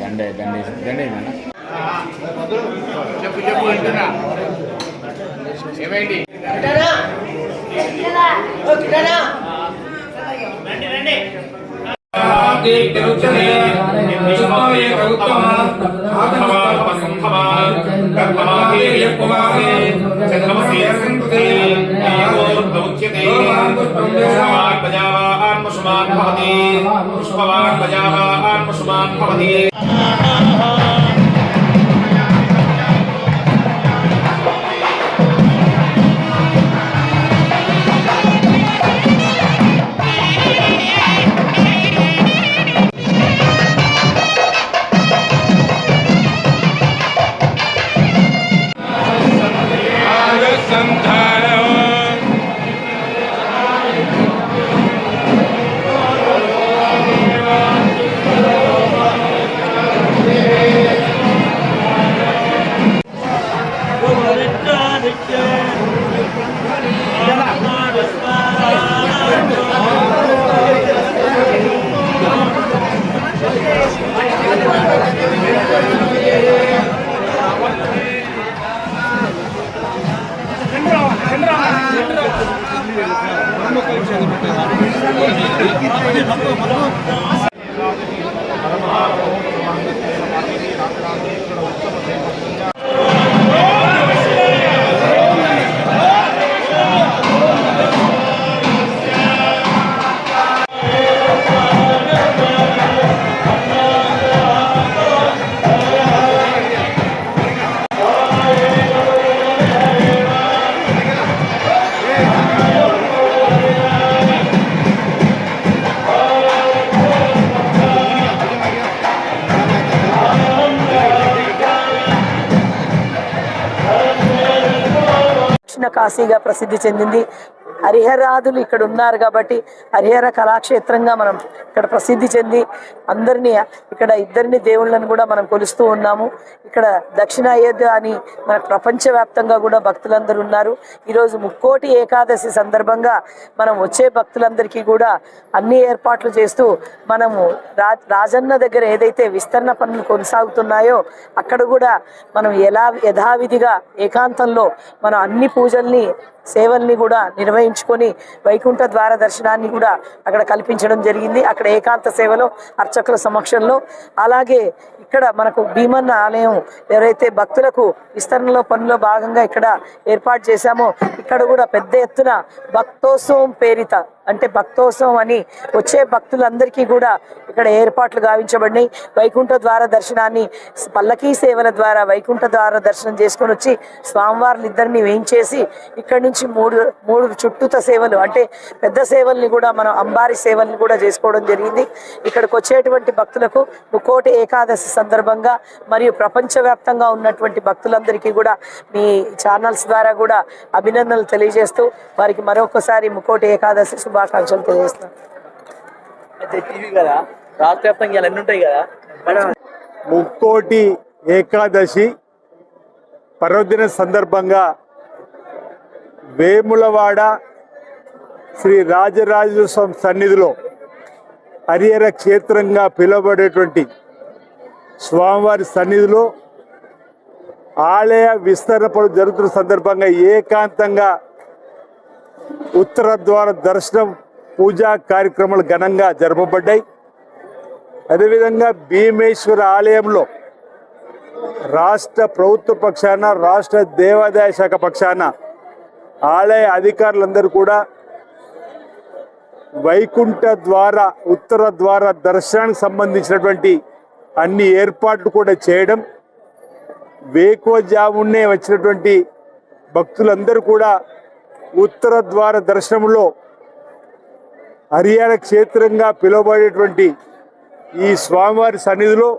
దండే దండే దండే నాన్న చెప్పు చెప్పు వింటున్నా ఏమైంది పుష్పవాన్ కాశీగా ప్రసిద్ధి చెందింది. హరిహరాదులు ఇక్కడ ఉన్నారు కాబట్టి హరిహర కళాక్షేత్రంగా మనం ఇక్కడ ప్రసిద్ధి చెంది అందరినీ ఇక్కడ ఇద్దరిని దేవుళ్ళని కూడా మనం కొలుస్తూ ఉన్నాము. ఇక్కడ దక్షిణ అయోధ్య అని మన ప్రపంచవ్యాప్తంగా కూడా భక్తులందరూ ఉన్నారు. ఈరోజు ముక్కోటి ఏకాదశి సందర్భంగా మనం వచ్చే భక్తులందరికీ కూడా అన్ని ఏర్పాట్లు చేస్తూ మనము రాజన్న దగ్గర ఏదైతే విస్తరణ పనులు కొనసాగుతున్నాయో అక్కడ కూడా మనం ఎలా యథావిధిగా ఏకాంతంలో మనం అన్ని పూజల్ని సేవల్ని కూడా నిర్వహించుకొని వైకుంఠ ద్వార దర్శనాన్ని కూడా అక్కడ కల్పించడం జరిగింది. అక్కడ ఏకాంత సేవలో అర్చకుల సమక్షంలో. అలాగే ఇక్కడ మనకు భీమన్న ఆలయం ఎవరైతే భక్తులకు విస్తరణలో పనిలో భాగంగా ఇక్కడ ఏర్పాటు చేశామో ఇక్కడ కూడా పెద్ద ఎత్తున భక్తోత్సవం పేరిత అంటే భక్తోత్సవం అని వచ్చే భక్తులందరికీ కూడా ఇక్కడ ఏర్పాట్లు గావించబడినాయి. వైకుంఠ ద్వార దర్శనాన్ని పల్లకీ సేవల ద్వారా వైకుంఠ ద్వార దర్శనం చేసుకొని వచ్చి స్వామివార్లు ఇద్దరిని వేయించేసి ఇక్కడి నుంచి మూడు మూడు చుట్టూత సేవలు అంటే పెద్ద సేవల్ని కూడా మనం అంబారి సేవల్ని కూడా చేసుకోవడం జరిగింది. ఇక్కడికి వచ్చేటువంటి భక్తులకు ముక్కోటి ఏకాదశి సందర్భంగా మరియు ప్రపంచవ్యాప్తంగా ఉన్నటువంటి భక్తులందరికీ కూడా మీ ఛానల్స్ ద్వారా కూడా అభినందనలు తెలియజేస్తూ వారికి మరొకసారి ముక్కోటి ఏకాదశి శుభాకాంక్షలు తెలియజేస్తున్నాను అయితే టీవీ కదా? రాష్ట్ర వ్యాప్తంగా ఇలా ఎన్ని ఉంటాయి కదా? మనం ముక్కోటి ఏకాదశి పర్వదిన సందర్భంగా వేములవాడ శ్రీ రాజరాజేశ్వర స్వామి సన్నిధిలో హరిహర క్షేత్రంగా పిలువబడేటువంటి స్వామివారి సన్నిధిలో ఆలయ విస్తరణ పనులు జరుగుతున్న సందర్భంగా ఏకాంతంగా ఉత్తర ద్వార దర్శనం పూజా కార్యక్రమాలు ఘనంగా జరపబడ్డాయి. అదేవిధంగా భీమేశ్వర ఆలయంలో రాష్ట్ర ప్రభుత్వ పక్షాన రాష్ట్ర దేవాదాయ శాఖ పక్షాన ఆలయ అధికారులందరూ కూడా వైకుంఠ ద్వారా ఉత్తర ద్వారా దర్శనానికి సంబంధించినటువంటి అన్ని ఏర్పాట్లు కూడా చేయడం వేకోజామునే వచ్చినటువంటి భక్తులందరూ కూడా ఉత్తర ద్వార దర్శనంలో హరియాణ క్షేత్రంగా పిలువబడేటువంటి ఈ స్వామివారి సన్నిధిలో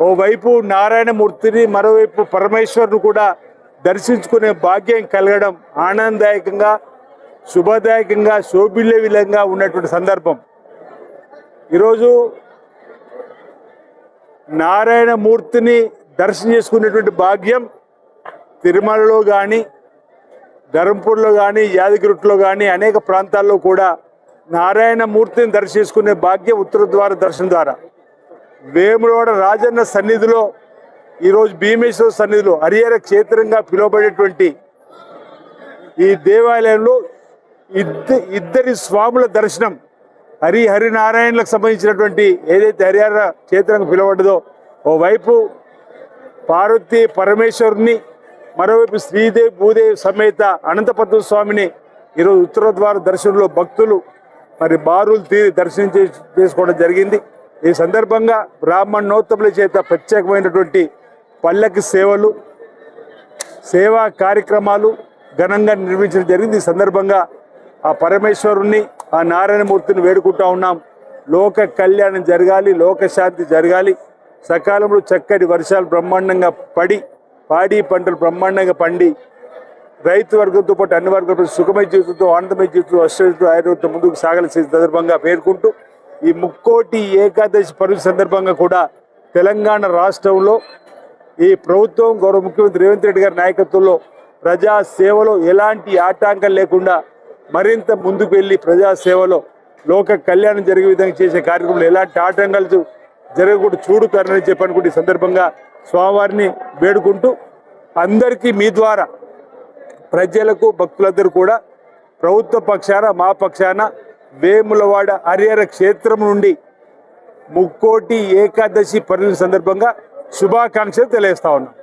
ఓవైపు నారాయణమూర్తిని మరోవైపు పరమేశ్వరుని కూడా దర్శించుకునే భాగ్యం కలగడం ఆనందదాయకంగా శుభదాయకంగా శోభిల్లే విధంగా ఉన్నటువంటి సందర్భం. ఈరోజు నారాయణమూర్తిని దర్శనం చేసుకునేటువంటి భాగ్యం తిరుమలలో కానీ ధర్మపూర్లో కానీ యాదగిరిలో కానీ అనేక ప్రాంతాల్లో కూడా నారాయణమూర్తిని దర్శించుకునే భాగ్యం ఉత్తర ద్వార దర్శనం ద్వారా. వేములవాడ రాజన్న సన్నిధిలో ఈరోజు భీమేశ్వర సన్నిధిలో హరిహర క్షేత్రంగా పిలువబడేటువంటి ఈ దేవాలయంలో ఇద్ద ఇద్దరి స్వాముల దర్శనం హరి హరినారాయణలకు సంబంధించినటువంటి ఏదైతే హరిహర క్షేత్రంగా పిలువబడ్డదో ఓవైపు పార్వతీ పరమేశ్వరుని మరోవైపు శ్రీదేవి భూదేవి సమేత అనంతపద్మ స్వామిని ఈరోజు ఉత్తర ద్వార దర్శనంలో భక్తులు మరి బారులు తీరి దర్శనం చేసుకోవడం జరిగింది. ఈ సందర్భంగా బ్రాహ్మణోత్తముల చేత ప్రత్యేకమైనటువంటి పల్లకి సేవలు సేవా కార్యక్రమాలు ఘనంగా నిర్మించడం జరిగింది. ఈ సందర్భంగా ఆ పరమేశ్వరుణ్ణి ఆ నారాయణమూర్తిని వేడుకుంటా ఉన్నాం. లోక కళ్యాణం జరగాలి లోకశాంతి జరగాలి. సకాలంలో చక్కటి వర్షాలు బ్రహ్మాండంగా పడి పాడి పంటలు బ్రహ్మాండంగా పండి రైతు వర్గంతో పాటు అన్ని వర్గాలతో సుఖమయ జీవితంతో ఆనందమయ జీవితంతో అష్టతో ఆయుర్వేదంతో ముందుకు సాగాల్సిన సందర్భంగా పేర్కొంటూ ఈ ముక్కోటి ఏకాదశి పరుగు సందర్భంగా కూడా తెలంగాణ రాష్ట్రంలో ఈ ప్రభుత్వం గౌరవ ముఖ్యమంత్రి రేవంత్ రెడ్డి గారి నాయకత్వంలో ప్రజా సేవలో ఎలాంటి ఆటంకం లేకుండా మరింత ముందుకు వెళ్ళి ప్రజా సేవలో లోక కళ్యాణం జరిగే విధంగా చేసే కార్యక్రమంలో ఎలాంటి ఆటంకాలు జరగకుండా చూడుతారని చెప్పనుకుంటే ఈ సందర్భంగా స్వామివారిని వేడుకుంటూ అందరికీ మీ ద్వారా ప్రజలకు భక్తులందరూ కూడా ప్రభుత్వ పక్షాన మా పక్షాన వేములవాడ హరిహర క్షేత్రం నుండి ముక్కోటి ఏకాదశి పర్యటన సందర్భంగా శుభాకాంక్షలు తెలియజేస్తా ఉన్నాం.